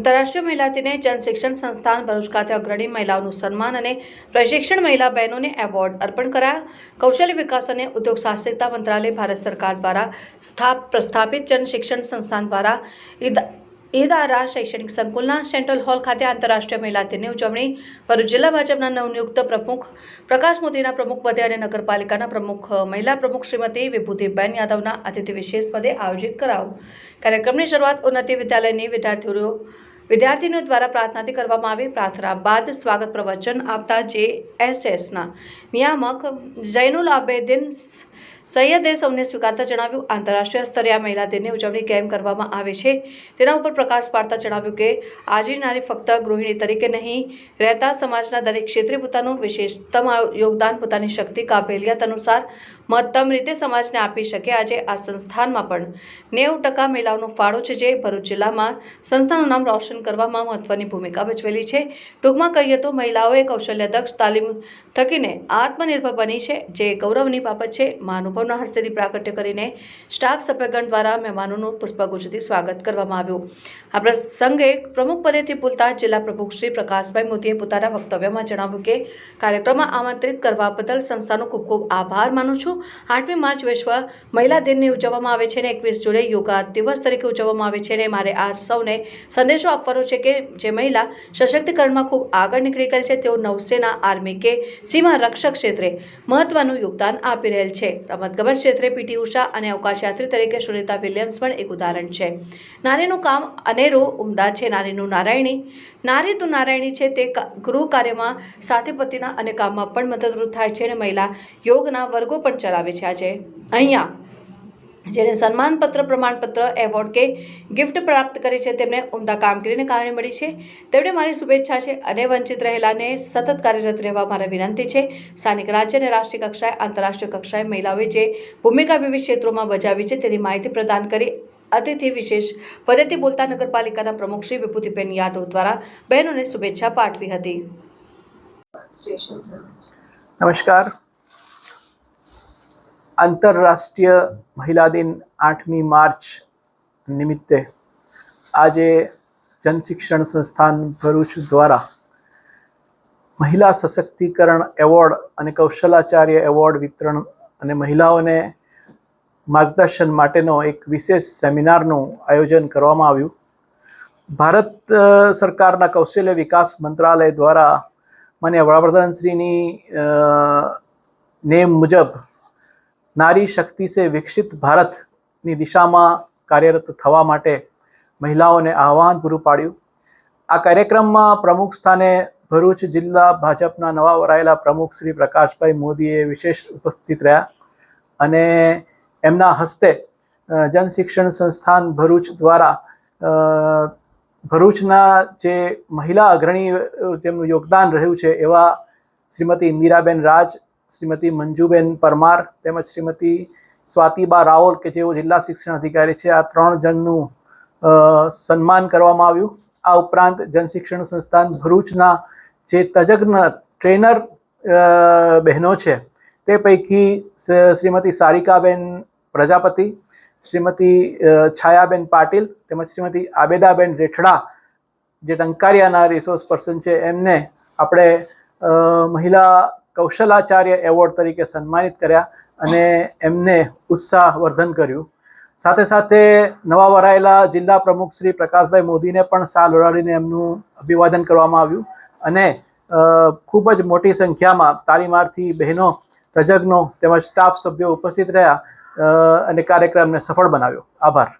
આંતરરાષ્ટ્રીય મહિલા દિને જનશિક્ષણ સંસ્થાન ભરૂચ ખાતે અગ્રણી મહિલાઓનું સન્માન અને પ્રશિક્ષણ મહિલા બહેનોને એવોર્ડ અર્પણ કરાયા. કૌશલ્ય વિકાસ અને ઉદ્યોગ સાહસિકતા મંત્રાલય ભારત સરકાર દ્વારા સ્થાપ પ્રસ્થાપિત જન શિક્ષણ સંસ્થાન દ્વારા ઈદ ઈદારા શૈક્ષણિક સંકુલના સેન્ટ્રલ હોલ ખાતે આંતરરાષ્ટ્રીય મહિલા દિનની ઉજવણી. ભરૂચ જિલ્લા ભાજપના નવનિયુક્ત પ્રમુખ પ્રકાશ મોદીના પ્રમુખ પદે અને નગરપાલિકાના પ્રમુખ, મહિલા પ્રમુખ શ્રીમતી વિભૂતિબેન યાદવના અતિથિ વિશેષ પદે આયોજિત કરાયો કાર્યક્રમની શરૂઆત ઉન્નતિ વિદ્યાલયની વિદ્યાર્થીઓ વિદ્યાર્થીનીઓ દ્વારા પ્રાર્થનાથી કરવામાં આવી પ્રાર્થના બાદ સ્વાગત પ્રવચન આપતા જે એસએસના નિયામક જૈનુલ આબેદીન સૈયદે સૌને સ્વીકારતા જણાવ્યું, આંતરરાષ્ટ્રીય સ્તરે આ મહિલા દિનની ઉજવણી કેમ કરવામાં આવે છે? તેના ઉપર પ્રકાશ પાડતા જણાવ્યું કે આજની નારી ફક્ત ગૃહિણી તરીકે નહીં, રહેતા સમાજના દરેક ક્ષેત્રે પોતાનું વિશેષતમ યોગદાન પોતાની શક્તિ, કાબેલિયત અનુસાર મહત્તમ રીતે સમાજને આપી શકે. આજે આ સંસ્થાનમાં પણ નેવું ટકા મહિલાઓનો ફાળો છે જે ભરૂચ જિલ્લામાં સંસ્થાનું નામ રોશન કરવામાં મહત્વની ભૂમિકા ભજવેલી છે. ટૂંકમાં કહીએ તો મહિલાઓએ કૌશલ્ય દક્ષ તાલીમ થકીને આત્મનિર્ભર બની છે, જે ગૌરવની બાબત છે. મહાનુભાવના હસ્તેથી પ્રાગટ્ય કરીને સ્ટાફ સભ્યગણ દ્વારા મહેમાનોનું પુષ્પગુચ્છથી સ્વાગત કરવામાં આવ્યું. આ પ્રસંગે પ્રમુખ પદેથી બોલતા જિલ્લા પ્રમુખ શ્રી પ્રકાશભાઈ મોદીએ પોતાના વક્તવ્યમાં જણાવ્યું કે, કાર્યક્રમમાં આમંત્રિત કરવા બદલ સંસ્થાનો ખૂબ ખૂબ આભાર માનું છું. આઠમી માર્ચ વિશ્વ મહિલા દિનની ઉજવવામાં આવે છે અને એકવીસ જુલાઈ યોગા દિવસ તરીકે ઉજવવામાં આવે છે અને મારે આ સૌને સંદેશો આપવાનો છે કે જે મહિલા સશક્તિકરણમાં ખૂબ આગળ નીકળી ગયેલ છે, તેઓ નૌસેના આર્મી કે સીમા રક્ષક ક્ષેત્રે મહત્વનું યોગદાન આપી રહેલ છે. રમતગમત ક્ષેત્રે પીટી ઉષા અને અવકાશયાત્રી તરીકે સુનિતા વિલિયમ્સ પણ એક ઉદાહરણ છે. નારીનું કામ અનેરું ઉમદા છે. નારીનું નારાયણી, નારી તો નારાયણી છે, તે ગૃહ કાર્યમાં સાથે પતિના અને કામમાં પણ મદદરૂપ થાય છે અને મહિલા યોગના વર્ગો પણ ચલાવે છે આજે. અહીંયા જેને સન્માનપત્ર, પ્રમાણપત્ર, એવોર્ડ કે ગિફ્ટ પ્રાપ્ત કરી છે, તેમને ઉમદા કામગીરીને કારણે મળી છે. તેમણે મારી શુભેચ્છા છે અને વંચિત રહેલાને સતત કાર્યરત રહેવા મારા વિનંતી છે. સ્થાનિક રાજ્ય અને રાષ્ટ્રીય કક્ષાએ, આંતરરાષ્ટ્રીય કક્ષાએ મહિલાઓએ જે ભૂમિકા વિવિધ ક્ષેત્રોમાં બજાવી છે, તેની માહિતી પ્રદાન કરી. અતિથિ વિશેષ પદેથી બોલતા નગરપાલિકાના પ્રમુખ શ્રી વિભૂતિબેન યાદવ દ્વારા બહેનોને શુભેચ્છા પાઠવી હતી. નમસ્કાર. આંતરરાષ્ટ્રીય મહિલા દિન આઠમી માર્ચ નિમિત્તે આજે જનશિક્ષણ સંસ્થાન ભરૂચ દ્વારા મહિલા સશક્તિકરણ એવોર્ડ અને કૌશલાચાર્ય એવોર્ડ વિતરણ અને મહિલાઓને માર્ગદર્શન માટેનો એક વિશેષ સેમિનારનું આયોજન કરવામાં આવ્યું. ભારત સરકારના કૌશલ્ય વિકાસ મંત્રાલય દ્વારા માન્ય વડાપ્રધાનશ્રીની નેમ મુજબ નારી શક્તિ સે વિકસિત ભારતની દિશામાં કાર્યરત થવા માટે મહિલાઓને આહ્વાન પૂરું પાડ્યું. આ કાર્યક્રમમાં પ્રમુખ સ્થાને ભરૂચ જિલ્લા ભાજપના નવા વરાયેલા પ્રમુખ શ્રી પ્રકાશભાઈ મોદીએ વિશેષ ઉપસ્થિત રહ્યા અને એમના હસ્તે જન જનશિક્ષણ સંસ્થાન ભરૂચ દ્વારા ભરૂચના જે મહિલા અગ્રણી જેમનું યોગદાન રહ્યું છે એવા શ્રીમતી ઇન્દિરાબેન રાજ શ્રીમતી મંજુબેન પરમાર તેમજ શ્રીમતી સ્વાતિબા રાઓલ કે જેઓ જિલ્લા શિક્ષણ અધિકારી છે, આ ત્રણ જણનું સન્માન કરવામાં આવ્યું. આ ઉપરાંત જનશિક્ષણ સંસ્થાન ભરૂચના જે તજજ્ઞ ટ્રેનર બહેનો છે, તે પૈકી શ્રીમતી સારિકાબેન પ્રજાપતિ, શ્રીમતી છાયાબેન પાટીલ તેમજ શ્રીમતી આબેદાબેન રેઠડા, જે ટંકારિયાના રિસોર્સ પર્સન છે, એમને આપણે મહિલા કૌશલાચાર્ય એવોર્ડ તરીકે સન્માનિત કર્યા અને એમને ઉત્સાહવર્ધન કર્યું. સાથે સાથે નવા વરાયેલા જિલ્લા પ્રમુખ શ્રી પ્રકાશભાઈ મોદીને પણ સાલ ઓઢાડીને એમનું અભિવાદન કરવામાં આવ્યું અને ખૂબ જ મોટી સંખ્યામાં તાલીમાર્થી બહેનો તજજ્ઞો તેમજ સ્ટાફ સભ્યો ઉપસ્થિત રહ્યા અને કાર્યક્રમને સફળ બનાવ્યો. આભાર.